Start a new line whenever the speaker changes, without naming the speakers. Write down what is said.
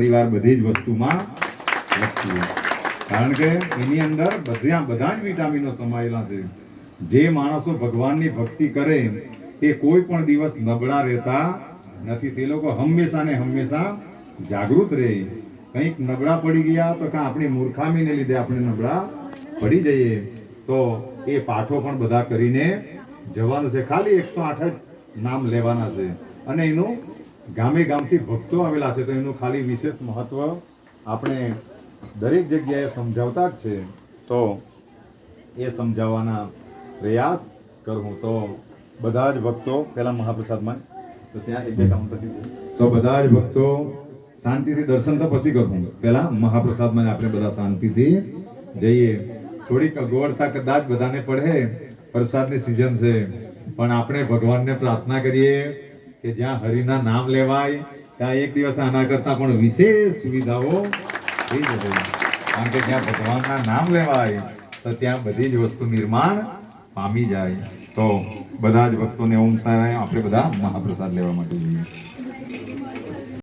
પરિવાર બધી જ વસ્તુમાં કારણ કે એની અંદર બધા બધા જ વિટામિનો સમાયેલા છે. જે માણસો ભગવાનની ભક્તિ કરે તે કોઈ પણ દિવસ નબળા રહેતા નથી. તે લોકો હંમેશા ને હંમેશા જાગૃત રહે. કંઈક નબળા પડી ગયા તો કાં આપણી મૂર્ખામીને લીધે આપણે નબળા પડી જઈએ. તો એ પાઠો પણ બધા કરીને જવાનું છે. ખાલી એકસો આઠ જ નામ લેવાના છે. અને એનું ગામે ગામથી ભક્તો આવેલા છે, તો એનું ખાલી વિશેષ મહત્વ આપણે દરેક જગ્યાએ સમજાવતા જ છે. તો એ સમજાવવાના પ્રયાસ કરું તો બધા જ ભક્તો, પેલા મહાપ્રસાદમાં તો ત્યાં એક બે પતી તો બધા જ ભક્તો શાંતિથી દર્શન તો પછી કરું પેલા મહાપ્રસાદમાં આપણે બધા શાંતિથી જઈએ. થોડીક અગવડતા કદાચ બધાને પડે. પ્રસાદની સિઝન છે. પણ આપણે ભગવાનને પ્રાર્થના કરીએ. કે જ્યાં હરિના નામ લેવાય, ત્યાં એક દિવસ આના કરતા પણ વિશેષ સુવિધાઓ થઈ જશે કારણ કે જ્યાં ભગવાનના નામ લેવાય, તો ત્યાં બધી જ વસ્તુ નિર્માણ પામી જાય. તો બધા જ ભક્તોને ઓમ સારા આપણે બધા મહાપ્રસાદ લેવા માટે જઈએ.